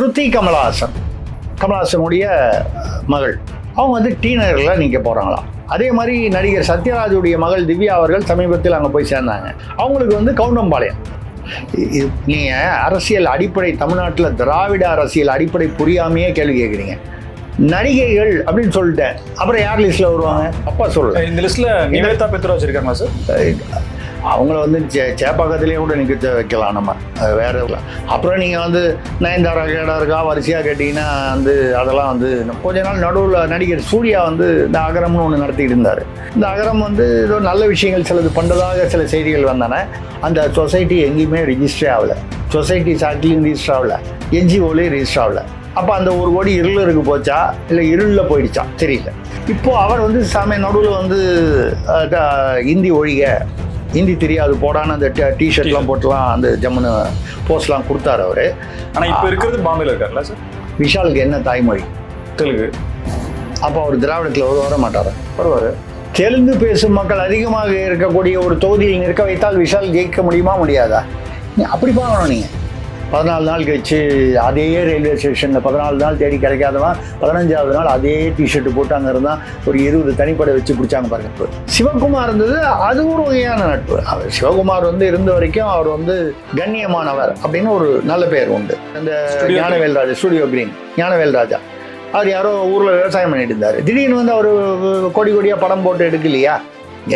ஸ்ருதி கமலஹாசன் கமலஹாசனுடைய மகள். அவங்க வந்து டீனரில் நிற்க போகிறாங்களாம் அதே மாதிரி நடிகர் சத்யராஜுடைய மகள் திவ்யா அவர்கள் சமீபத்தில் அங்கே போய் சேர்ந்தாங்க. அவங்களுக்கு வந்து கவுண்டம்பாளையம். நீங்கள் அரசியல் அடிப்படை தமிழ்நாட்டில் திராவிட அரசியல் அடிப்படை புரியாமையே கேள்வி கேட்குறீங்க நடிகைகள் அப்படின்னு சொல்லிட்டேன். அப்புறம் யார் லிஸ்ட்டில் வருவாங்க? அப்பா சொல்லல இந்த லிஸ்ட்ல நிவேதா பெத்ராஜ் இருக்காங்களா சார் அவங்கள வந்து சே சேப்பாக்கத்திலேயே கூட நிற்க வைக்கலாம் நம்ம. வேற அப்புறம் நீங்கள் வந்து நயன்தாரா கேடா இருக்கா வரிசையாக கேட்டிங்கன்னா வந்து அதெல்லாம் வந்து கொஞ்ச நாள் நடுவில் நடிகர் சூர்யா வந்து இந்த அகரம்னு ஒன்று நடத்திட்டு இருந்தார். இந்த அகரம் வந்து ஏதோ நல்ல விஷயங்கள் சிலது பண்ணுறதாக சில செய்திகள் வந்தன. அந்த சொசைட்டி எங்கேயுமே ரிஜிஸ்டர் ஆகலை. சொசைட்டி சாட்டிலையும் ரிஜிஸ்டர் ஆகலை. என்ஜிஓலையும் ரிஜிஸ்டர் ஆகலை. அப்போ அந்த ஒரு கோடி இருளருக்கு போச்சா? இல்லை இருளில் போயிடுச்சா? தெரியல. இப்போ அவர் வந்து சாமி நடுவில் வந்து இந்தி ஒழிக ஹிந்தி தெரியாது போடான்னு அந்த டிஷர்ட்லாம் போட்டுலாம் அந்த ஜம்முன்னு போஸ்ட்லாம் கொடுத்தாரு அவர். ஆனா இப்ப இருக்கிறது பாம்பேல இருக்காருல்ல சார்? விஷாலுக்கு என்ன தாய்மொழி? தெலுங்கு. அப்போ அவர் திராவிடத்தில் ஒரு வர மாட்டார்? வருவாரு. தெலுங்கு பேசும் மக்கள் அதிகமாக இருக்கக்கூடிய ஒரு தொகுதியில் நிற்க வைத்தால் விஷால் ஜெயிக்க முடியுமா முடியாதா? நீ அப்படி பார்க்கணும் நீங்கள் பதினாலு நாள் கழிச்சு அதே ரயில்வே ஸ்டேஷனில் பதினாலு நாள் தேடி கிடைக்காதவன் பதினஞ்சாவது நாள் அதே டிஷர்ட் போட்டு அங்கே இருந்தால் ஒரு இருபது தனிப்படை வச்சு பிடிச்சாங்க பாருங்க. இப்போ சிவகுமார் இருந்தது அது ஒரு வகையான நட்பு. அவர் சிவகுமார் வந்து இருந்த வரைக்கும் அவர் வந்து கண்ணியமானவர் அப்படின்னு ஒரு நல்ல பேர் உண்டு. Studio Gnanavel Raja Studio Green Gnanavel Raja அவர் யாரோ ஊரில் விவசாயம் பண்ணிட்டு இருந்தார். திடீர்னு வந்து அவர் கோடி கோடியாக படம் போட்டு எடுக்கலையா?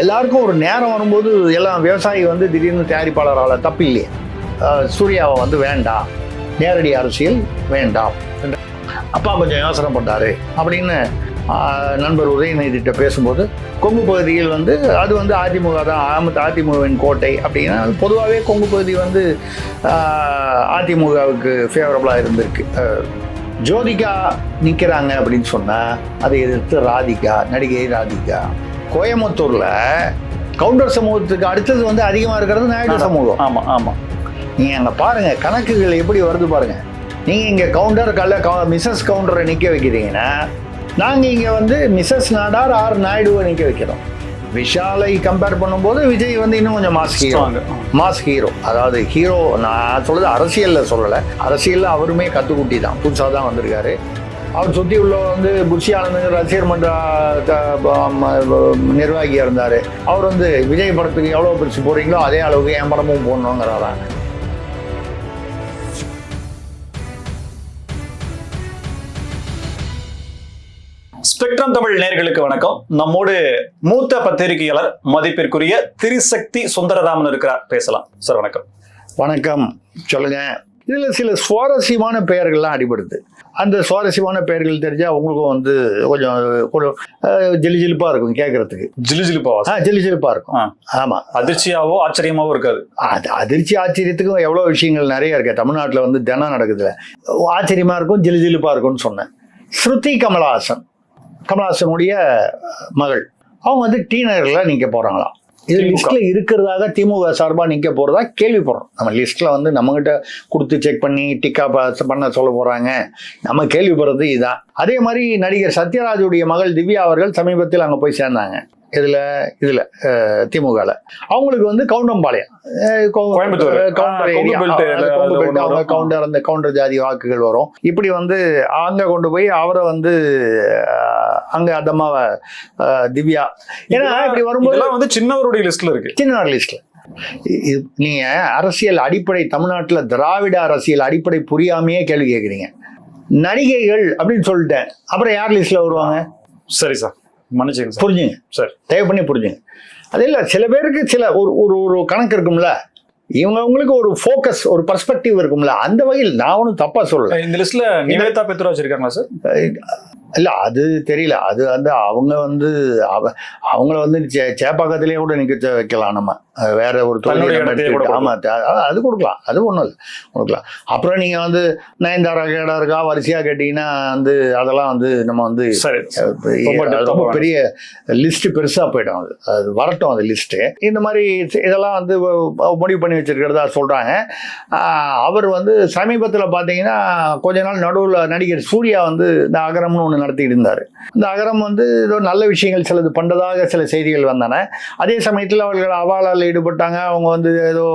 எல்லாருக்கும் ஒரு நேரம் வரும்போது எல்லாம் விவசாயி வந்து திடீர்னு தயாரிப்பாளரால் தப்பு இல்லையே சூர்யாவை வந்து வேண்டாம் நேரடி அரசியல் வேண்டாம் அப்பா கொஞ்சம் யோசனை பண்ணாரு. அப்படின்னு நண்பர் உதயநிதிட்ட பேசும்போது கொங்கு பகுதியில் வந்து அது வந்து அதிமுக தான் ஆம- அதிமுகவின் கோட்டை அப்படின்னா பொதுவாகவே கொங்கு பகுதி வந்து அதிமுகவுக்கு ஃபேவரபுளாக இருந்திருக்கு. ஜோதிகா நிற்கிறாங்க அப்படின்னு சொன்னால் அதை எதிர்த்து ராதிகா நடிகை ராதிகா. கோயம்புத்தூரில் கவுண்டர் சமூகத்துக்கு அடுத்தது வந்து அதிகமாக இருக்கிறது நாயுடு சமூகம். ஆமா ஆமா. நீங்கள் அங்கே பாருங்கள் கணக்குகள் எப்படி வருது பாருங்கள் நீங்கள் இங்கே கவுண்டர் கல்ல மிஸ்ஸஸ் கவுண்டரை நிற்க வைக்கிறீங்கன்னா நாங்கள் இங்கே வந்து மிஸ்ஸஸ் நாடார் ஆர் நாயுடுவை நிற்க வைக்கிறோம். விஷாலை கம்பேர் பண்ணும்போது விஜய் வந்து இன்னும் கொஞ்சம் மாஸ் ஹீரோ. மாஸ் ஹீரோ அதாவது ஹீரோ நான் சொல்றது அரசியலில் சொல்லலை. அரசியலில் அவருமே கத்துக்குட்டி தான். புதுசாக தான் வந்திருக்காரு. அவர் சுற்றி உள்ள வந்து புஷி ஆனந்த் ரசிகர் மன்ற நிர்வாகியாக இருந்தார். அவர் வந்து விஜய் படத்துக்கு எவ்வளோ பிரிச்சு போகிறீங்களோ அதே அளவுக்கு என் படமும் போடணுங்கிறாராம். ஸ்பெக்ட்ரம் தமிழ் நேர்களுக்கு வணக்கம். நம்மோடு மூத்த பத்திரிகையாளர் மதிப்பிற்குரிய திரிசக்தி சுந்தரராமன் இருக்கிறார். பேசலாம். சார் வணக்கம். வணக்கம். சொல்லுங்க. இதில் சில சுவாரஸ்யமான பெயர்கள்லாம் அடிபடுது. அந்த சுவாரஸ்யமான பெயர்கள் தெரிஞ்சால் உங்களுக்கும் வந்து கொஞ்சம் அஹ், ஜிலுஜிலுப்பா இருக்கும் கேட்கறதுக்கு ஜிலு ஜிலுப்பாவா ஆ ஜிலுஜிலுப்பா இருக்கும். ஆ. ஆமாம் அதிர்ச்சியாவோ ஆச்சரியமாவோ இருக்காது? அது அதிர்ச்சி ஆச்சரியத்துக்கும் எவ்வளோ விஷயங்கள் நிறைய இருக்கு. தமிழ்நாட்டில் வந்து தினம் நடக்குதுல. ஆச்சரியமாக இருக்கும் ஜிலுஜிலுப்பாக இருக்கும்னு சொன்னேன். ஸ்ருதி கமலஹாசன் கமலஹாசனுடைய மகள். அவங்க வந்து டீனரில் நிற்க போகிறாங்களாம் இது. லிஸ்ட்ல இருக்கிறதாக திமுக சார்பாக நிற்க போகிறதா கேள்விப்படுறோம். நம்ம லிஸ்ட்ல வந்து நம்மகிட்ட கொடுத்து செக் பண்ணி டிக்கா பண்ண சொல்ல போகிறாங்க நம்ம கேள்விப்படுறது இதுதான் அதே மாதிரி நடிகர் சத்யராஜுடைய மகள் திவ்யா அவர்கள் சமீபத்தில் அங்கே போய் சேர்ந்தாங்க. இதில் இதில் திமுகவில் அவங்களுக்கு வந்து கவுண்டம்பாளையம். கோயம்புத்தூர். அவங்க. கவுண்டர் அந்த கவுண்டர் ஜாதி வாக்குகள் வரும். இப்படி வந்து அங்கே கொண்டு போய் அவரை வந்து அங்க அந்த அம்மாவை திவ்யா. ஏன்னா இப்படி வரும்போது வந்து சின்னவருடைய லிஸ்ட்ல இருக்கு. சின்ன லிஸ்ட்ல. நீங்க அரசியல் அடிப்படை தமிழ்நாட்டில் திராவிட அரசியல் அடிப்படை புரியாமையே கேள்வி கேட்குறீங்க நடிகைகள் அப்படின்னு சொல்லிட்டேன். அப்புறம் யார் லிஸ்ட்ல வருவாங்க? சரி சார். மன்னிச்சுங்க சார். புரிஞ்சுங்க. சரி. தயவு பண்ணி புரிஞ்சுங்க. அது இல்லை சில பேருக்கு சில ஒரு ஒரு ஒரு கணக்கு இருக்கும்ல. இவங்க அவங்களுக்கு ஒரு ஃபோக்கஸ் ஒரு பர்ஸ்பெக்டிவ் இருக்கும்ல. அந்த வகையில் நான் ஒன்றும் தப்பாக சொல்லலை. இந்த லிஸ்ட்ல நிவேதா பெத்ராஜ் இருக்காங்களா சார்? இல்லை அது தெரியல. அது வந்து அவங்க வந்து அவ அவங்கள வந்து சே சேப்பாக்கத்திலேயே கூட நிற்க வைக்கலாம் நம்ம. அது வேற ஒரு தொழில் ஆமாம் அது கொடுக்கலாம். அது ஒன்றும் இல்லை. கொடுக்கலாம். அப்புறம் நீங்கள் வந்து நயன்தாரா கேடா இருக்கா வரிசையாக கேட்டிங்கன்னா வந்து அதெல்லாம் வந்து நம்ம வந்து ரொம்ப அது பெரிய லிஸ்ட் பெருசா போயிடும் அது. அது வரட்டும் அந்த லிஸ்ட்டு இந்த மாதிரி இதெல்லாம் வந்து முடிவு பண்ணி வச்சிருக்கிறதா சொல்றாங்க. ஆஹ் அவர் வந்து சமீபத்தில் பார்த்தீங்கன்னா கொஞ்ச நாள் நடுவில் நடிகர் சூர்யா வந்து இந்த அகரம்னு ஒன்று நடத்திட்டு இருந்தார் இந்த அகரம் வந்து ஏதோ நல்ல விஷயங்கள் சிலது பண்ணதாக சில செய்திகள் வந்தன. அதே சமயத்தில் அவர்கள் அவாலால் ஈடுபட்டாங்க. அவங்க வந்து ஏதோ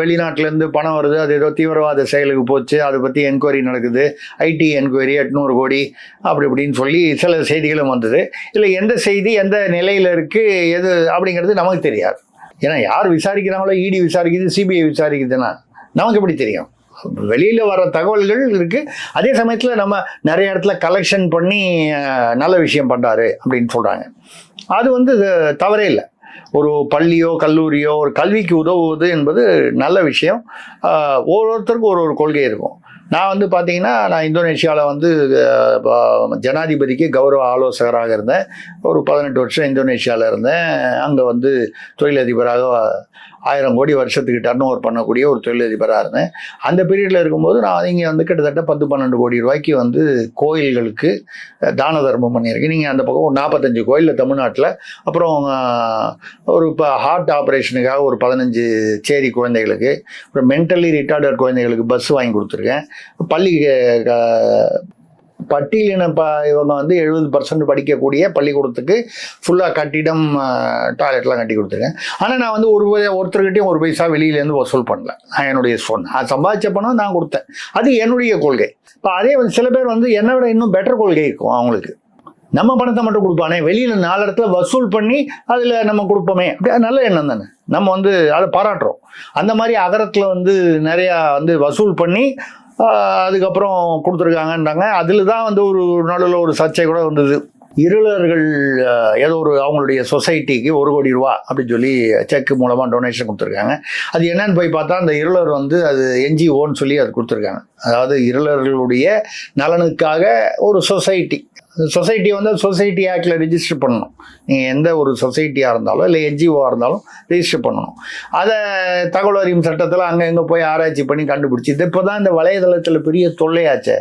வெளிநாட்டிலேருந்து பணம் வருது. அது ஏதோ தீவிரவாத செயலுக்கு போச்சு. அதை பற்றி என்கொயரி நடக்குது. ஐடி என்கொயரி எட்நூறு கோடி அப்படி இப்படின்னு சொல்லி சில செய்திகளும் வந்தது. இல்லை எந்த செய்தி எந்த நிலையில் இருக்குது எது அப்படிங்கிறது நமக்கு தெரியாது. ஏன்னா யார் விசாரிக்கிறாங்களோ இடி விசாரிக்குது சிபிஐ விசாரிக்குதுன்னா நமக்கு எப்படி தெரியும்? வெளியில் வர தகவல்கள் இருக்குது அதே சமயத்தில் நம்ம நிறைய இடத்துல கலெக்ஷன் பண்ணி நல்ல விஷயம் பண்ணுறாரு அப்படின்னு சொல்கிறாங்க அது வந்து தவறே இல்லை. ஒரு பள்ளியோ கல்லூரியோ ஒரு கல்விக்கு உதவுவது என்பது நல்ல விஷயம். ஒவ்வொருத்தருக்கும் ஒரு ஒரு கொள்கை இருக்கும். நான் வந்து பார்த்தீங்கன்னா நான் இந்தோனேஷியாவில் வந்து ஜனாதிபதிக்கு கௌரவ ஆலோசகராக இருந்தேன். ஒரு பதினெட்டு வருஷம் இந்தோனேஷியாவில் இருந்தேன். அங்கே வந்து தொழிலதிபராக ஆயிரம் கோடி வருஷத்துக்கு டர்ன் ஓவர் பண்ணக்கூடிய ஒரு தொழிலதிபராக இருந்தேன். அந்த பீரியடில் இருக்கும்போது நான் இங்கே வந்து கிட்டத்தட்ட பத்து பன்னெண்டு கோடி ரூபாய்க்கு வந்து கோயில்களுக்கு தான தர்மம் பண்ணியிருக்கேன். நீங்கள் அந்த பக்கம் ஒரு நாற்பத்தஞ்சு கோயிலில் தமிழ்நாட்டில் அப்புறம் ஒரு இப்போ ஹார்ட் ஆப்ரேஷனுக்காக ஒரு பதினஞ்சு சேரி குழந்தைகளுக்கு அப்புறம் மென்டலி ரிட்டார்டட் குழந்தைகளுக்கு பஸ் வாங்கி கொடுத்துருக்கேன். பள்ளி பட்டியலின ப இவங்க வந்து எழுபது பர்சன்ட் படிக்கக்கூடிய பள்ளிக்கூடத்துக்கு ஃபுல்லாக கட்டிடம் டாய்லெட்லாம் கட்டி கொடுத்துருக்கேன். ஆனால் நான் வந்து ஒரு ஒருத்தர்கிட்டையும் ஒரு பைசா வெளியிலேருந்து வசூல் பண்ணல. நான் என்னுடைய சொன்ன அது சம்பாதிச்ச பணம் நான் கொடுத்தேன். அது என்னுடைய கொள்கை. இப்போ அதே வந்து சில பேர் வந்து என்னை விட இன்னும் பெட்டர் கொள்கை இருக்கும் அவங்களுக்கு. நம்ம பணத்தை மட்டும் கொடுப்பானே வெளியில் நாலு இடத்துல வசூல் பண்ணி அதில் நம்ம கொடுப்போமே. அப்படி அது நல்ல எண்ணம் தானே. நம்ம வந்து அதை பாராட்டுறோம். அந்த மாதிரி அகரத்தில் வந்து நிறையா வந்து வசூல் பண்ணி அதுக்கப்புறம் கொடுத்துருக்காங்கன்றாங்க. அதில் தான் வந்து ஒரு நடுவில் ஒரு சர்ச்சை கூட வந்தது. இருளர்கள் ஏதோ ஒரு அவங்களுடைய சொசைட்டிக்கு ஒரு கோடி ரூபா அப்படின்னு சொல்லி செக் மூலமாக டொனேஷன் கொடுத்துருக்காங்க. அது என்னன்னு போய் பார்த்தா அந்த இருளர் வந்து அது என்ஜிஓன்னு சொல்லி அது கொடுத்துருக்காங்க. அதாவது இருளர்களுடைய நலனுக்காக ஒரு சொசைட்டி. சொசைட்டி வந்து சொசைட்டி ஆக்டில் ரிஜிஸ்டர் பண்ணணும். நீங்கள் எந்த ஒரு சொசைட்டியாக இருந்தாலும் இல்லை என்ஜிஓவாக இருந்தாலும் ரிஜிஸ்டர் பண்ணணும். அதை தகவல் அறியும் சட்டத்தில் அங்கே இங்கே போய் ஆராய்ச்சி பண்ணி கண்டுபிடிச்சி இது இப்போ தான் இந்த வலைதளத்தில் பெரிய தொல்லையாச்சே.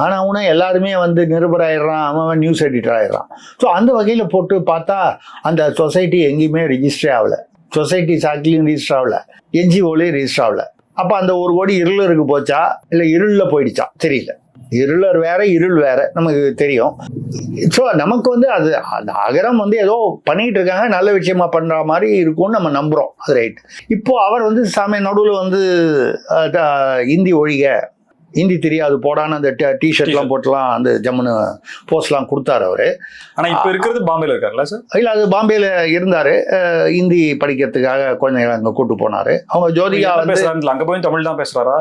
ஆனால் அவனும் எல்லாருமே வந்து நிருபர் ஆயிடுறான் அவன் நியூஸ் எடிட்டர் ஆயிடுறான். ஸோ அந்த வகையில் போட்டு பார்த்தா அந்த சொசைட்டி எங்கேயுமே ரிஜிஸ்டர் ஆகலை. சொசைட்டி சாக்கிலையும் ரிஜிஸ்டர் ஆகலை. என்ஜிஓலையும் ரிஜிஸ்டர் ஆகலை. அப்போ அந்த ஒரு கோடி இருளருக்கு போச்சா? இல்லை இருளில் போயிடுச்சா? தெரியல. இருளர் வேற இருள் வேற நமக்கு தெரியும். ஸோ நமக்கு வந்து அது அந்த அகரம் வந்து ஏதோ பண்ணிட்டு இருக்காங்க நல்ல விஷயமா பண்ற மாதிரி இருக்கும்னு நம்ம நம்புறோம். அது ரைட் இப்போ அவர் வந்து சாமி நடுவில் வந்து இந்தி ஒழிக ஹிந்தி தெரியாது போடான்னு அந்த டிஷர்ட்லாம் போட்டுலாம் அந்த ஜம்முன்னு போஸ்ட்லாம் கொடுத்தாரு அவரு. ஆனா இப்ப இருக்கிறது பாம்பேல இருக்காருல்ல சார் இல்லை அது பாம்பேல இருந்தாரு. ஹிந்தி படிக்கிறதுக்காக குழந்தைகளை அங்கே கூட்டு போனாரு. அவங்க ஜோதிகா வந்து அங்க போய் தமிழ் தான் பேசுறாரா?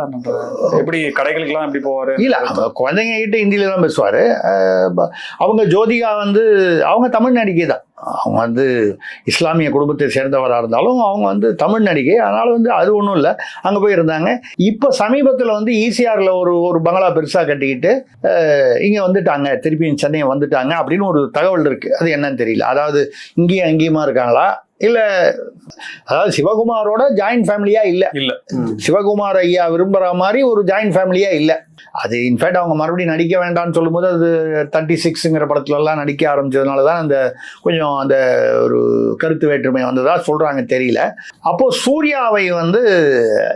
எப்படி கடைகளுக்கு எல்லாம் எப்படி போவாரு? இல்ல குழந்தைங்க கிட்ட ஹிந்தியில தான் பேசுவாரு. அவங்க ஜோதிகா வந்து அவங்க தமிழ் நடிகை தான். அவங்க வந்து இஸ்லாமிய குடும்பத்தை சேர்ந்தவராக இருந்தாலும் அவங்க வந்து தமிழ் நடிகை. அதனால் வந்து அது ஒன்றும் இல்லை. அங்கே போய் இருந்தாங்க இப்போ சமீபத்தில் வந்து ஈசிஆரில் ஒரு ஒரு பங்களா பெருசாக கட்டிக்கிட்டு இங்கே வந்துட்டாங்க. திருப்பியும் சென்னை வந்துட்டாங்க அப்படின்னு ஒரு தகவல் இருக்குது அது என்னன்னு தெரியல. அதாவது இங்கேயும் அங்கேயுமா இருக்காங்களா? இல்லை அதாவது சிவகுமாரோட ஜாயின்ட் ஃபேமிலியா இல்லை. இல்ல. சிவகுமார் ஐயா விரும்புகிற மாதிரி ஒரு ஜாயின்ட் ஃபேமிலியா இல்லை. அது இன்ஃபேக்ட் அவங்க மறுபடியும் நடிக்க வேண்டாம்னு சொல்லும்போது அது தேர்ட்டி சிக்ஸுங்கிற படத்துலலாம் நடிக்க ஆரம்பிச்சதுனால தான் அந்த கொஞ்சம் அந்த ஒரு கருத்து வேற்றுமை வந்ததா சொல்கிறாங்க தெரியல. அப்போது சூர்யாவை வந்து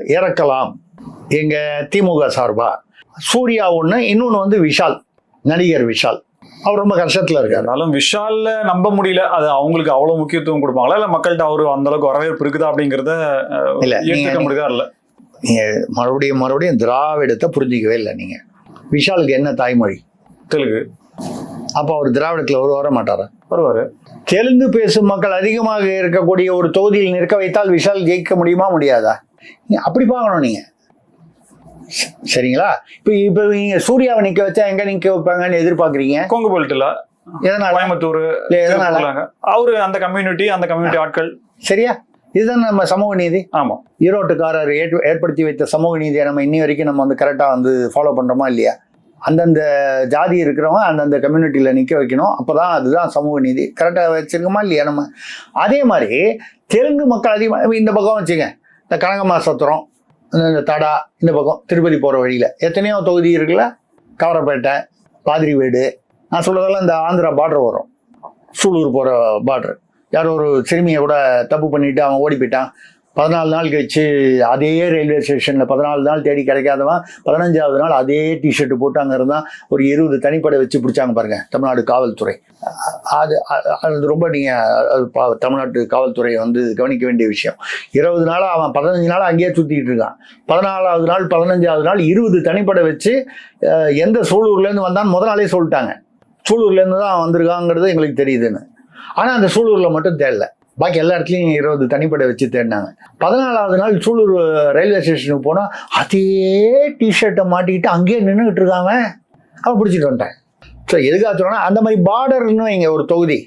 இறக்கலாம் எங்கள் திமுக சார்பா. சூர்யா ஒன்று இன்னொன்று வந்து விஷால் நடிகர் விஷால். அவர் ரொம்ப கஷ்டத்தில் இருக்கார். இருந்தாலும் விஷால்ல நம்ப முடியல. அது அவங்களுக்கு அவ்வளவு முக்கியத்துவம் கொடுப்பாங்களா? இல்ல மக்கள்கிட்ட அவரு அந்த அளவுக்கு வரவேற்பு இருக்குதா அப்படிங்கறத இல்ல, ஏத்துக்க முடியுதா? இல்ல. நீங்கள் மறுபடியும் மறுபடியும் திராவிடத்தை புரிஞ்சிக்கவே இல்லை நீங்கள் விஷாலுக்கு என்ன தாய்மொழி? தெலுங்கு. அப்போ அவர் திராவிடத்தில் ஒரு வர மாட்டாரா? வருவாரு. தெலுங்கு பேசும் மக்கள் அதிகமாக இருக்கக்கூடிய ஒரு தொகுதியில் நிற்க வைத்தால் விஷால் ஜெயிக்க முடியுமா முடியாதா? அப்படி பார்க்கணும் நீங்க. ச- சரிங்களா? இப்போ இப்போ நீங்க சூர்யாவை நிக்க வச்சா எங்க நிக்க வைப்பாங்கன்னு எதிர்பார்க்குறீங்க? கொங்கு பெல்ட்ல. எதனால? கோயம்புத்தூர் எதனால. அவரு அந்த கம்யூனிட்டி அந்த கம்யூனிட்டி ஆட்கள். சரியா? இதுதான் நம்ம சமூக நீதி. ஆமா. ஈரோட்டுக்காரர் ஏற்ப- ஏற்படுத்தி வைத்த சமூக நீதியை நம்ம இன்னி வரைக்கும் நம்ம வந்து கரெக்டாக வந்து ஃபாலோ பண்ணுறோமா இல்லையா? அந்தந்த ஜாதி இருக்கிறவங்க அந்தந்த கம்யூனிட்டியில் நிற்க வைக்கணும். அப்போ தான் அதுதான் சமூக நீதி. கரெக்டாக வச்சுருக்கோமா இல்லையா நம்ம? அதே மாதிரி தெலுங்கு மக்கள் அதிகமாக இந்த பக்கம் வச்சுங்க. இந்த கனகமா சத்திரம் தடா இந்த பக்கம் திருப்பதி போகிற வழியில். எத்தனையோ தொகுதி இருக்குல்ல? கவரப்பேட்டை பாதிரி வீடு நான் சொல்கிறதெல்லாம் இந்த ஆந்திரா பார்டர் வரும். சூலூர் போகிற பார்டர் யாரோ ஒரு சிறுமியை கூட தப்பு பண்ணிட்டு அவன் ஓடி போயிட்டான். பதினாலு நாள் கழிச்சு அதே ரயில்வே ஸ்டேஷனில் பதினாலு நாள் தேடி கிடைக்காதவன் பதினஞ்சாவது நாள் அதே டிஷர்ட் போட்டு அங்கே இருந்தால் ஒரு இருபது தனிப்படை வச்சு பிடிச்சாங்க பாருங்கள் தமிழ்நாடு காவல்துறை. அது அது- ரொம்ப நீங்கள் தமிழ்நாட்டு காவல்துறையை வந்து கவனிக்க வேண்டிய விஷயம். இருபது நாள் அவன் பதினஞ்சு நாள் அங்கேயே சுற்றிக்கிட்டு இருக்கான். பதினாலாவது நாள் பதினஞ்சாவது நாள் இருபது தனிப்படை வச்சு எந்த சூலூர்லேருந்து வந்தான்னு முதல் நாளே சொல்லிட்டாங்க. சூலூர்லேருந்து தான் அவன் வந்திருக்காங்கிறது எங்களுக்கு தெரியுதுன்னு. ஆனால் அந்த சூலூரில் மட்டும் தெரியல பாக்கி எல்லா இடத்துலையும் இருபது தனிப்படை வச்சு தேடினாங்க. பதினாலாவது நாள் சூலூர் ரயில்வே ஸ்டேஷனுக்கு போனால் அதே டிஷர்ட்டை மாட்டிக்கிட்டு அங்கேயே நின்றுக்கிட்டு இருக்காங்க. அவன் பிடிச்சிட்டு வந்துட்டேன். ஸோ எதுக்காக சொன்னா அந்த மாதிரி பார்டர்னு இங்கே ஒரு தொகுதி.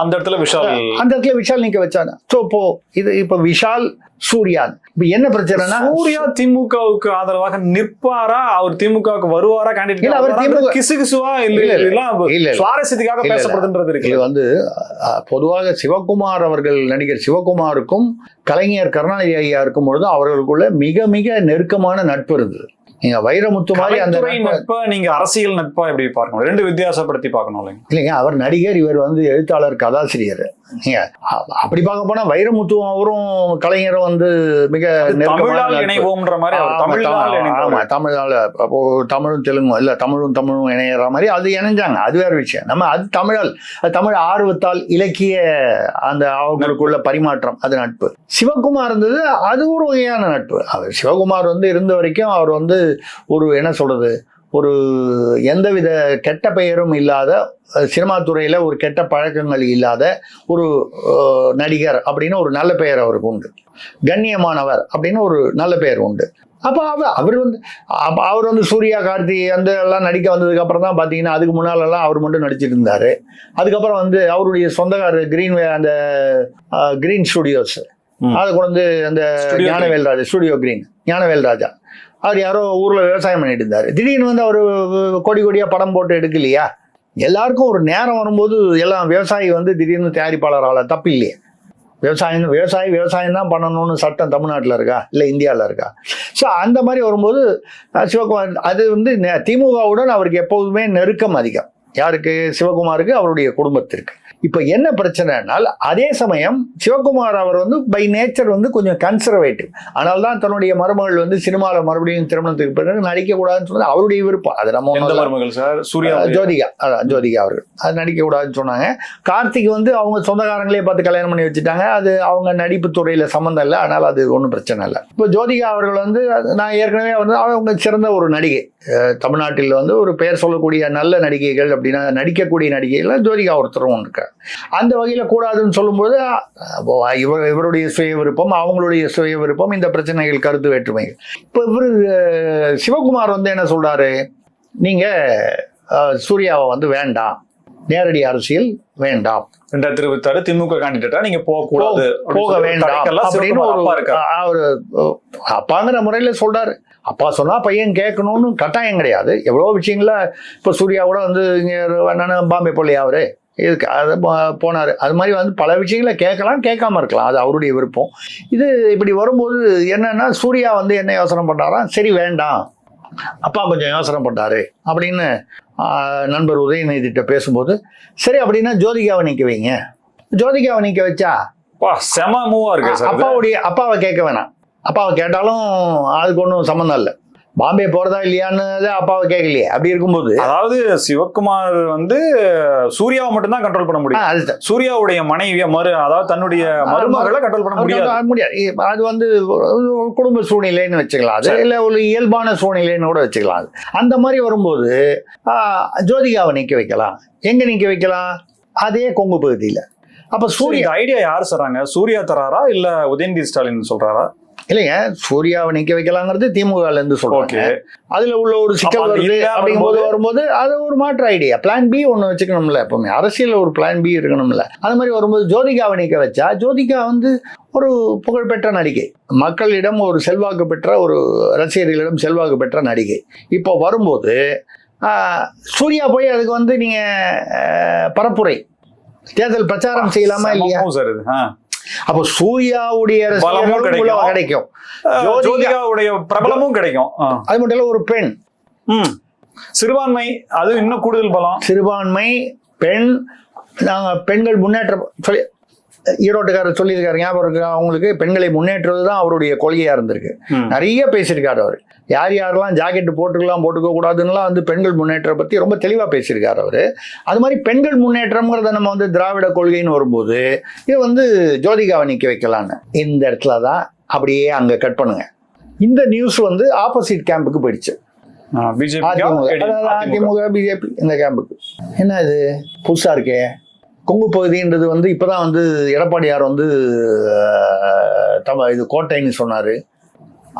அந்த இடத்துல விஷால் அந்த இடத்துல விஷால் நிற்க வச்சாங்க. ஸோ இப்போ இது இப்போ விஷால் சூர்யா இப்போ என்ன பிரச்சனைனா சூர்யா திமுகவுக்கு ஆதரவாக நிற்பாரா? அவர் திமுகவுக்கு வருவாரா? இல்ல, அவர் கேண்டிடேட் திமுக கிசு கிசுவா இல்ல இல்ல. சுவாரஸ்யத்துக்காக. பேசப்படுதுன்றது இருக்கு. இது வந்து பொதுவாக சிவகுமார் அவர்கள் நடிகர் சிவகுமாருக்கும் கலைஞர் கருணாநிதி ஐயா இருக்கும் பொழுது அவர்களுக்குள்ள மிக மிக நெருக்கமான நட்பு இருந்தது. நீங்க வைரமுத்து மாதிரி அந்த நட்பு- நீங்க அரசியல் நட்பா எப்படி பார்க்கணும்? ரெண்டு வித்தியாசப்படுத்தி பார்க்கணும் இல்லைங்க? இல்லைங்க அவர் நடிகர் இவர் வந்து எழுத்தாளர் கதாசிரியர். அப்படி பார்க்க போனா வைரமுத்துவும் அவரும் கலைஞரும் வந்து மிக. இணைவோம்ன்ற மாதிரி ஆமா, தமிழால் தமிழும் தெலுங்கும் இல்ல தமிழும் தமிழும் இணையற மாதிரி அது இணைஞ்சாங்க. அது வேற விஷயம். நம்ம அது தமிழால் அது தமிழ் ஆர்வத்தால் இலக்கிய அந்த அவங்களுக்குள்ள பரிமாற்றம் அது நட்பு. சிவகுமார் இருந்தது அது ஒரு வகையான நட்பு. அவர் சிவகுமார் வந்து இருந்த வரைக்கும் அவர் வந்து ஒரு என்ன சொல்றது ஒரு எந்தவித கெட்ட பெயரும் இல்லாத சினிமா துறையில ஒரு கெட்ட பழக்கங்கள் இல்லாத ஒரு நடிகர் அப்படின்னு ஒரு நல்ல பெயர் அவருக்கு உண்டு. கண்ணியமானவர் அப்படின்னு ஒரு நல்ல பெயர் உண்டு. அப்போ அவர் அவர் வந்து அவர் வந்து சூர்யா கார்த்தி அந்த எல்லாம் நடிக்க வந்ததுக்கு அப்புறம் தான் பார்த்தீங்கன்னா அதுக்கு முன்னாலெல்லாம் அவர் மட்டும் நடிச்சிட்டு இருந்தாரு. அதுக்கப்புறம் வந்து அவருடைய சொந்தக்காரர் கிரீன் அந்த கிரீன் ஸ்டுடியோஸ். அதை கொண்டு வந்து அந்த ஞானவேல் ராஜா ஸ்டுடியோ கிரீன் ஞானவேல் ராஜா. அவர் யாரோ ஊரில் விவசாயம் பண்ணிட்டு இருந்தார். திடீர்னு வந்து அவர் கொடி கோடியாக படம் போட்டு எடுக்கலையா? எல்லாருக்கும் ஒரு நேரம் வரும்போது எல்லாம் விவசாயி வந்து திடீர்னு தயாரிப்பாளர் ஆள தப்பு இல்லையே. விவசாயம் விவசாயி விவசாயம் தான் பண்ணணும்னு சட்டம் தமிழ்நாட்டில் இருக்கா? இல்லை இந்தியாவில் இருக்கா? ஸோ அந்த மாதிரி வரும்போது சிவகுமார் அது வந்து நெ- திமுகவுடன் அவருக்கு எப்போதுமே நெருக்கம் அதிகம். யாருக்கு? சிவகுமாருக்கு அவருடைய குடும்பத்திற்கு. இப்போ என்ன பிரச்சனைனால் அதே சமயம் சிவகுமார் அவர் வந்து பை நேச்சர் வந்து கொஞ்சம் கன்சர்வேட்டிவ் ஆனால் தான் தன்னுடைய மருமகள் வந்து சினிமாவில் மறுபடியும் திருமணத்துக்கு பிறகு நடிக்கக்கூடாதுன்னு சொன்னது அவருடைய விருப்பம். அது நம்ம. மருமகள் சார்? சூர்யா ஜோதிகா அதான் ஜோதிகா அவர்கள். அது நடிக்கக்கூடாதுன்னு சொன்னாங்க. கார்த்திக் வந்து அவங்க சொந்தக்காரங்களே பார்த்து கல்யாணம் பண்ணி வச்சுட்டாங்க. அது அவங்க நடிப்பு துறையில் சம்மந்தம் இல்லை. அதனால் அது ஒன்றும் பிரச்சனை இல்லை. இப்போ ஜோதிகா அவர்கள் வந்து நான் ஏற்கனவே வந்து அவங்க சிறந்த ஒரு நடிகை. தமிழ்நாட்டில் வந்து ஒரு பெயர் சொல்லக்கூடிய நல்ல நடிகைகள் அப்படின்னா நடிக்கக்கூடிய நடிகைகள் ஜோதிகா ஒருத்தரும் இருக்காங்க அந்த வகையில் கூடாதுன்னு சொல்லும்போது இவர் இவருடைய சுய விருப்பம் அவங்களுடைய சுய விருப்பம் இந்த பிரச்சனைகள் கருத்து வேற்றுமைகள். இப்போ இவர் சிவகுமார் வந்து என்ன சொல்றாரு? நீங்க அஹ், சூர்யாவை வந்து வேண்டாம். நேரடி அரசியல் வேண்டாம். ரெண்டாயிரத்தி இருபத்தி ஆறு திமுக கேண்டிடேட்டா நீங்க போக கூடாது போக வேண்டாம் அப்படின்னு ஒரு அப்பாங்கிற முறையில சொல்றாரு. அப்பா சொன்னா பையன் கேட்கணும்னு கட்டாயம் கிடையாது. எவ்வளோ விஷயங்கள இப்போ சூர்யா கூட வந்து இங்கே பாம்பே போலியா அவரு? இதுக்கு அது போனாரு. அது மாதிரி வந்து பல விஷயங்களை கேட்கலாம் கேட்காம இருக்கலாம். அது அவருடைய விருப்பம். இது இப்படி வரும்போது என்னன்னா சூர்யா வந்து என்ன யோசனை பண்ணாராம் சரி வேண்டாம். அப்பா கொஞ்சம் யோசனை பண்ணாரு அப்படின்னு நண்பர் உதயநிதிட்ட பேசும்போது சரி அப்படின்னா ஜோதிகாவை நிற்க வைங்க. ஜோதிகாவை நிற்க வச்சா? செம மூவா இருக்கு. அப்பாவுடைய அப்பாவை கேட்க வேணாம். அப்பாவை கேட்டாலும் அதுக்கு ஒன்றும் சம்மந்தம் இல்லை. பாம்பே போறதா இல்லையான்னு அப்பாவை கேட்கலையே. அப்படி இருக்கும்போது அதாவது சிவகுமார் வந்து சூர்யாவை மட்டும் தான் கண்ட்ரோல் பண்ண முடியும். அதுதான். சூர்யாவுடைய மனைவிய மறு அதாவது தன்னுடைய மருமகளை கண்ட்ரோல் பண்ண முடியாது. அது முடியாது. அது வந்து குடும்ப சூழ்நிலைன்னு வச்சுக்கலாம் அது. இல்லை ஒரு இயல்பான சூழ்நிலைன்னு கூட வச்சுக்கலாம் அது. அந்த மாதிரி வரும்போது ஜோதிகாவை நிற்க வைக்கலாம். எங்க நிற்க வைக்கலாம்? அதே கொங்கு பகுதியில். அப்போ சூரிய ஐடியா யார் சொல்றாங்க சூர்யா தராரா இல்ல உதயநிதி ஸ்டாலின் சொல்றாரா? இல்லைங்க சூர்யாவை நிற்க வைக்கலாங்கிறது திமுகல இருந்து சொல்றாங்க அதுல உள்ள ஒரு சிக்கல் வருது இல்ல அப்படிங்கும்போது வரும்போது- அது ஒரு மாற்று ஐடியா பிளான் பி ஒன்று வச்சுக்கணும்ல எப்பவுமே. அரசியல் ஒரு பிளான் பி இருக்கணும்ல. அது மாதிரி வரும்போது ஜோதிகாவை நிற்க வச்சா ஜோதிகா வந்து ஒரு புகழ்பெற்ற நடிகை. மக்களிடம் ஒரு செல்வாக்கு பெற்ற ஒரு ரசிகர்களிடம் செல்வாக்கு பெற்ற நடிகை. இப்போ வரும்போது சூர்யா போய் அதுக்கு வந்து நீங்க ஆஹ், பரப்புரை. தேர்தல் பிரச்சாரம் செய்யலாமா இல்லையா? சார். அப்போ சூர்யாவுடைய கிடைக்கும். ஜோதிகாவுடைய பிரபலமும் கிடைக்கும். அது மட்டும் இல்ல ஒரு பெண். சிறுபான்மை அது இன்னும் கூடுதல் பலம் சிறுபான்மை பெண் நாங்கள் பெண்கள் முன்னேற்றம் சொல்லி ஈரோட்டுக்காரர் சொல்லியிருக்காரு ஞாபகம் இருக்கு? அவங்களுக்கு பெண்களை முன்னேற்றுவது தான் அவருடைய கொள்கையா இருந்திருக்கு. நிறைய பேசியிருக்காரு அவர். யார் யாரெல்லாம் ஜாக்கெட் போட்டுக்கலாம் போட்டுக்க கூடாதுன்னுலாம் வந்து பெண்கள் முன்னேற்றம் பத்தி ரொம்ப தெளிவா பேசியிருக்காரு அவரு. அது மாதிரி பெண்கள் முன்னேற்றம்ங்கிறத நம்ம வந்து திராவிட கொள்கைன்னு வரும்போது இது வந்து ஜோதிகாவை நிக்க வைக்கலான்னு. இந்த இடத்துல தான் அப்படியே அங்க கட் பண்ணுங்க. இந்த நியூஸ் வந்து ஆப்போசிட் கேம்புக்கு போயிடுச்சு. பிஜேபி அதிமுக பிஜேபி இந்த கேம்புக்கு என்ன இது புதுசா இருக்கே. கொங்கு பகுதின்றது வந்து இப்பதான் வந்து எடப்பாடியார் வந்து தம இது கோட்டைன்னு சொன்னாரு.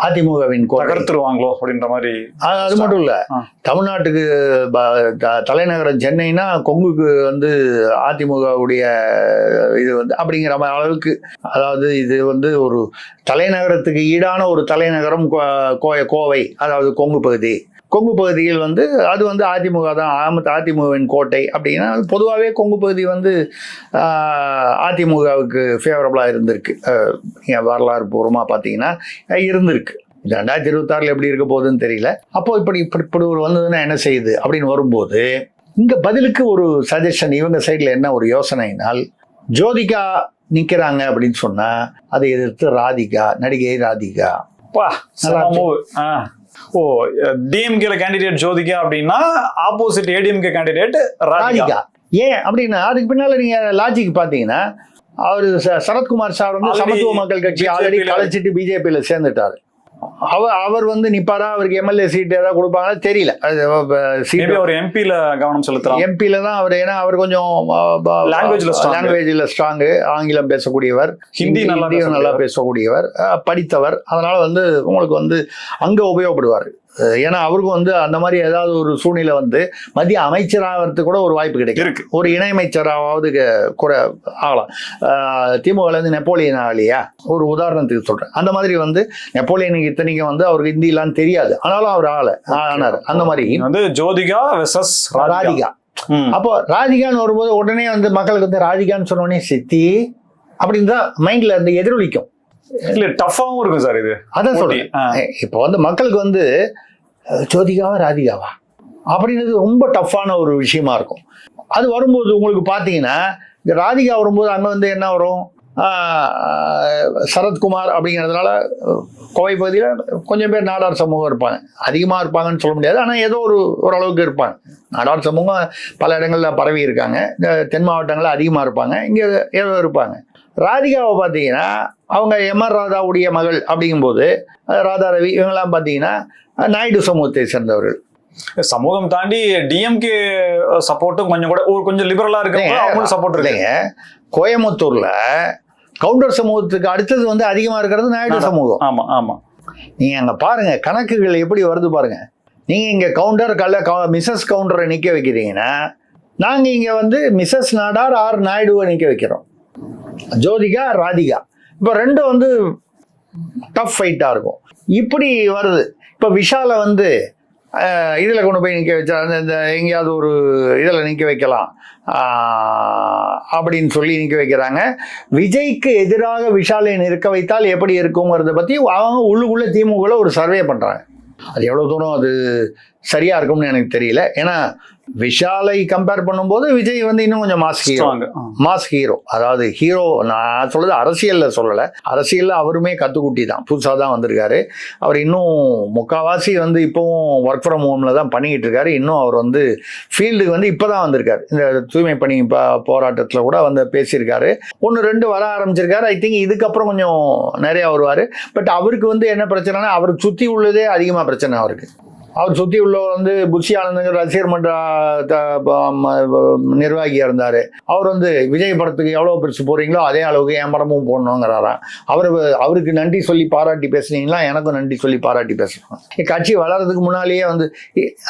அதிமுகவின் தகர்த்துருவாங்களோ அப்படின்ற மாதிரி அது மட்டும் இல்ல. தமிழ்நாட்டுக்கு தலைநகரம் சென்னைனா கொங்குக்கு வந்து அதிமுகவுடைய இது வந்து அப்படிங்கிற மாதிரி அளவுக்கு அதாவது இது வந்து ஒரு தலைநகரத்துக்கு ஈடான ஒரு தலைநகரம் கோ- கோவை அதாவது கொங்கு பகுதி கொங்கு பகுதியில் வந்து அது வந்து அதிமுக தான் ஆம- அதிமுகவின் கோட்டை அப்படின்னா பொதுவாகவே கொங்கு பகுதி வந்து அதிமுகவுக்கு ஃபேவரபுளாக இருந்திருக்கு. நீங்க வரலாறு பூர்வமாக பார்த்தீங்கன்னா இருந்திருக்கு. ரெண்டாயிரத்தி இருபத்தாறில் எப்படி இருக்க போகுதுன்னு தெரியல. அப்போ இப்படி இப்படி இப்படி ஒரு வந்ததுன்னா என்ன செய்யுது அப்படின்னு வரும்போது இங்க பதிலுக்கு ஒரு சஜஷன் இவங்க சைடில் என்ன ஒரு யோசனைனால் ஜோதிகா நிக்கிறாங்க அப்படின்னு சொன்னா அதை எதிர்த்து ராதிகா நடிகை ராதிகா. பா நல்லா. ஓ டிஎம்கேல கேண்டிடேட் ஜோதிகா அப்படின்னா ஆப்போசிட் ஏடிஎம்கே கேண்டிடேட் ராதிகா. ஏன் அப்படின்னா அதுக்கு பின்னால நீங்க லாஜிக் பாத்தீங்கன்னா அவரு சரத்குமார் சார் வந்து சமத்துவ மக்கள் கட்சி ஆல்ரெடி கலைச்சிட்டு பிஜேபியில சேர்ந்துட்டாரு. அவர் அவர் வந்து நிப்பாரா? அவருக்கு எம்எல்ஏ சீட் ஏதாவது கொடுப்பாங்களா? தெரியல. சீட் அவர் எம்பில கவனம் செலுத்தலாம். எம்பியில தான் அவர் ஏன்னா அவர் கொஞ்சம் Language ல strong. லாங்குவேஜில் ஸ்ட்ராங்கு ஆங்கிலம் பேசக்கூடியவர். ஹிந்தி நல்லா நல்லா பேசக்கூடியவர். படித்தவர். அதனால வந்து உங்களுக்கு வந்து அங்க உபயோகப்படுவார். ஏன்னா அவருக்கும் வந்து அந்த மாதிரி ஏதாவது ஒரு சூழ்நிலை வந்து மத்திய அமைச்சராகிறதுக்கு கூட ஒரு வாய்ப்பு கிடைக்கும். இருக்கு. ஒரு இணையமைச்சராவது கூட ஆகலாம். அஹ், திமுகல இருந்து நெப்போலியன் ஆகலையா? ஒரு உதாரணத்துக்கு சொல்றேன். அந்த மாதிரி வந்து நெப்போலியனுக்கு இத்தனைக்கும் வந்து அவருக்கு ஹிந்திலாம் தெரியாது. ஆனாலும் அவர் ஆகல. ஆனார். அந்த மாதிரி. வந்து ஜோதிகா வெசஸ் ராதிகா. அப்போ ராதிகான்னு வரும்போது உடனே வந்து மக்களுக்கு வந்து ராதிகான்னு சொன்ன உடனே சித்தி அப்படின்னு தான் மைண்ட்ல இருந்து எதிரொலிக்கும். இல்ல டஃபாவும் இருக்கும் சார் இது. அதான். சொல்றேன். இப்போ வந்து மக்களுக்கு வந்து ஜோதிகாவா ராதிகாவா? அப்படின்றது ரொம்ப டஃப்பான ஒரு விஷயமா இருக்கும். அது வரும்போது உங்களுக்கு பார்த்தீங்கன்னா இந்த ராதிகா வரும்போது அங்கே வந்து என்ன வரும்? சரத்குமார் அப்படிங்கிறதுனால கோவை பகுதியில் கொஞ்சம் பேர் நாடார் சமூகம் இருப்பாங்க. அதிகமாக இருப்பாங்கன்னு சொல்ல முடியாது. ஆனால் ஏதோ ஒரு ஓரளவுக்கு இருப்பாங்க. நாடார் சமூகம் பல இடங்களில் பரவி இருக்காங்க. இந்த தென் மாவட்டங்களில் அதிகமாக இருப்பாங்க. இங்கே ஏதோ இருப்பாங்க. ராதிகாவை பார்த்தீங்கன்னா அவங்க எம்ஆர் ராதாவுடைய மகள் அப்படிங்கும்போது ராதா ரவி இவங்கெல்லாம் பார்த்தீங்கன்னா நாயுடு சமூகத்தை சேர்ந்தவர்கள். சமூகம் தாண்டி டிஎம்கே சப்போர்ட்டும் கொஞ்சம் கூட ஒரு கொஞ்சம் லிபரலா இருக்கு இல்லைங்க, அவங்களுக்கு சப்போர்ட் இல்லைங்க. கோயம்புத்தூர்ல கவுண்டர் சமூகத்துக்கு அடுத்தது வந்து அதிகமா இருக்கிறது நாயுடு. சமூகம். ஆமா ஆமா. நீங்க அங்க பாருங்க கணக்குகள் எப்படி வருது பாருங்க. நீங்க இங்க கவுண்டர் கல்ல மிஸ்ஸஸ் கவுண்டரை நிக்க வைக்கிறீங்கன்னா நாங்க இங்க வந்து மிஸ்ஸஸ் நாடார் ஆர் நாயுடுவை நிக்க வைக்கிறோம். ஜோதிகா ராதிகா. இப்போ ரெண்டும் வந்து டஃப் ஃபைட்டாக இருக்கும். இப்படி வருது. இப்போ விஷாலை வந்து இதில் கொண்டு போய் நிற்க வச்சா அந்த இந்த எங்கேயாவது ஒரு இதில் நிற்க வைக்கலாம். அப்படின்னு சொல்லி நிற்க வைக்கிறாங்க. விஜய்க்கு எதிராக விஷாலை நிற்க வைத்தால் எப்படி இருக்குங்கிறத பற்றி அவங்க உள்ளுக்குள்ளே திமுகவில் ஒரு சர்வே பண்ணுறாங்க அது எவ்வளோ தூரம் அது சரியாக இருக்கும்னு எனக்கு தெரியல. ஏன்னா விஷாலை கம்பேர் பண்ணும்போது விஜய் வந்து இன்னும் கொஞ்சம் மாஸ் ஹீரோ மாஸ் ஹீரோ அதாவது ஹீரோ நான் சொல்றது அரசியல்ல சொல்லலை. அரசியல்ல அவருமே கத்துக்குட்டி தான். புதுசாக தான் வந்திருக்காரு. அவர் இன்னும் முக்காவாசி வந்து இப்போவும் ஒர்க் ஃப்ரம் ஹோம்ல தான் பண்ணிக்கிட்டு இருக்காரு. இன்னும் அவர் வந்து ஃபீல்டுக்கு வந்து இப்போ தான் வந்திருக்காரு. இந்த தூய்மை பணி போராட்டத்தில் கூட வந்து பேசியிருக்காரு. ஒன்று ரெண்டு வர ஆரம்பிச்சிருக்காரு. ஐ திங்க் இதுக்கப்புறம் கொஞ்சம் நிறையா வருவார். பட் அவருக்கு வந்து என்ன பிரச்சனைனா அவருக்கு சுற்றி உள்ளதே அதிகமாக பிரச்சனை அவருக்கு. அவர் சுற்றி உள்ளவர் வந்து புஷி ஆனந்தங்கிற ரசிகர் மன்ற த- ம- நிர்வாகியாக இருந்தார். அவர் வந்து விஜய் படத்துக்கு எவ்வளோ பெருசு போகிறீங்களோ அதே அளவுக்கு என் படமும் போடணுங்கிறாராம். அவர் அவருக்கு நன்றி சொல்லி பாராட்டி பேசுனீங்களா? எனக்கும் நன்றி சொல்லி பாராட்டி பேசணும் கட்சி வளர்றதுக்கு முன்னாலேயே வந்து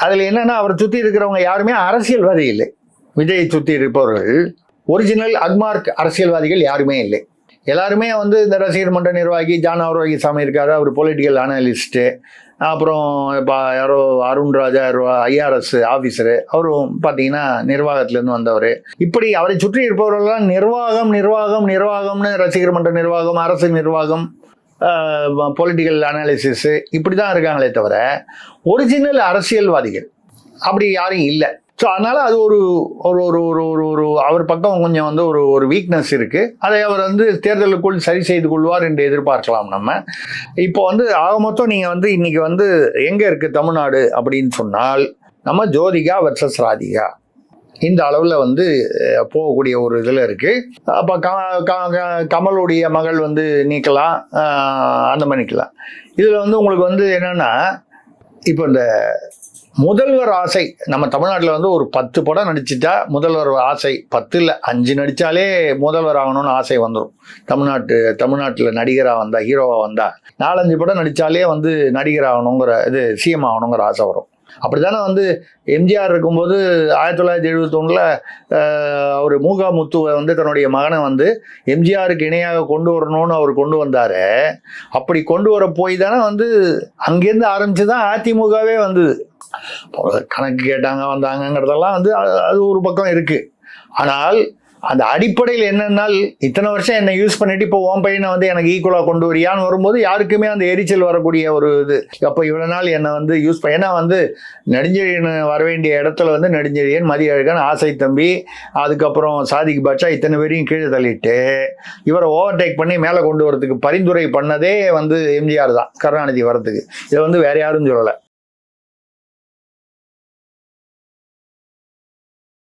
அதில் என்னென்னா அவரை சுற்றி இருக்கிறவங்க யாருமே அரசியல்வாதி இல்லை. விஜயை சுற்றி இருப்பவர்கள் ஒரிஜினல் அக்மார்க் அரசியல்வாதிகள் யாருமே இல்லை. எல்லாருமே வந்து இந்த ரசிகர் மன்ற நிர்வாகி ஜான் ஆரோக்கிய சாமி இருக்காரு. அவர் பொலிட்டிக்கல் அனலிஸ்ட்டு அப்புறம் இப்போ யாரோ அருண் ராஜா ஐஆர்எஸ் ஆஃபீஸரு அவரும் பார்த்தீங்கன்னா நிர்வாகத்திலேருந்து வந்தவர். இப்படி அவரை சுற்றி இருப்பவர்கள்லாம் நிர்வாகம் நிர்வாகம் நிர்வாகம்னு ரசிகர் மன்ற நிர்வாகம் அரசு நிர்வாகம் பொலிட்டிக்கல் அனாலிசிஸு இப்படி தான் இருக்காங்களே தவிர ஒரிஜினல் அரசியல்வாதிகள். அப்படி யாரும் இல்லை. ஸோ அதனால் அது ஒரு ஒரு ஒரு ஒரு ஒரு ஒரு அவர் பக்கம் கொஞ்சம் வந்து ஒரு ஒரு வீக்னஸ் இருக்குது அதை அவர் வந்து தேர்தலுக்குள் சரி செய்து கொள்வார் என்று எதிர்பார்க்கலாம் நம்ம. இப்போ வந்து ஆக மொத்தம் நீங்கள் வந்து இன்னைக்கு வந்து எங்கே இருக்குது தமிழ்நாடு அப்படின்னு சொன்னால் நம்ம ஜோதிகா வர்சஸ் ராதிகா. இந்த அளவில் வந்து போகக்கூடிய ஒரு இதில் இருக்குது அப்போ க க- க- கமலுடைய மகள் வந்து நீக்கலாம் அந்த மாதிரி நிற்கலாம் இதில் வந்து உங்களுக்கு வந்து என்னென்னா இப்போ இந்த முதல்வர் ஆசை நம்ம தமிழ்நாட்டில் வந்து ஒரு பத்து படம் நடிச்சிட்டா முதல்வர் ஆசை பத்து இல்லை அஞ்சு நடித்தாலே முதல்வர் ஆகணும்னு ஆசை வந்துடும் தமிழ்நாட்டு தமிழ்நாட்டில் நடிகராக வந்தால் ஹீரோவாக வந்தால் நாலஞ்சு படம் நடித்தாலே வந்து நடிகர் ஆகணுங்கிற இது சிஎம் ஆகணுங்கிற ஆசை வரும். அப்படித்தானே வந்து எம்ஜிஆர் இருக்கும்போது ஆயிரத்தி தொள்ளாயிரத்தி எழுபத்தொன்னில் அவர் மூகா முத்துவை வந்து தன்னுடைய மகனை வந்து எம்ஜிஆருக்கு இணையாக கொண்டு வரணும்னு அவர் கொண்டு வந்தார். அப்படி கொண்டு வர போய் தானே வந்து அங்கேருந்து ஆரம்பித்து தான் அதிமுகவே வந்தது. கணக்கு கேட்டாங்க வந்தாங்கங்கிறதெல்லாம் வந்து அது- அது ஒரு பக்கம் இருக்குது ஆனால் அந்த அடிப்படையில் என்னென்னால் இத்தனை வருஷம் என்னை யூஸ் பண்ணிட்டு இப்போ ஓம் பையனை வந்து எனக்கு ஈக்குவலாக கொண்டு வரியான்னு வரும்போது யாருக்குமே அந்த எரிச்சல் வரக்கூடிய ஒரு இது. அப்போ இவ்வளோ நாள் என்னை வந்து யூஸ் பண்ண ஏன்னா வந்து நெடுஞ்செழியன் வர வேண்டிய இடத்துல வந்து நெடுஞ்செழியன் மதிய அழகன் ஆசை தம்பி அதுக்கப்புறம் சாதிக் பாட்சா இத்தனை பேரையும் கீழே தள்ளிட்டு இவரை ஓவர்டேக் பண்ணி மேலே கொண்டு வரதுக்கு பரிந்துரை பண்ணதே வந்து எம்ஜிஆர் தான் கருணாநிதி வரதுக்கு இதை வந்து வேற யாரும் சொல்லலை.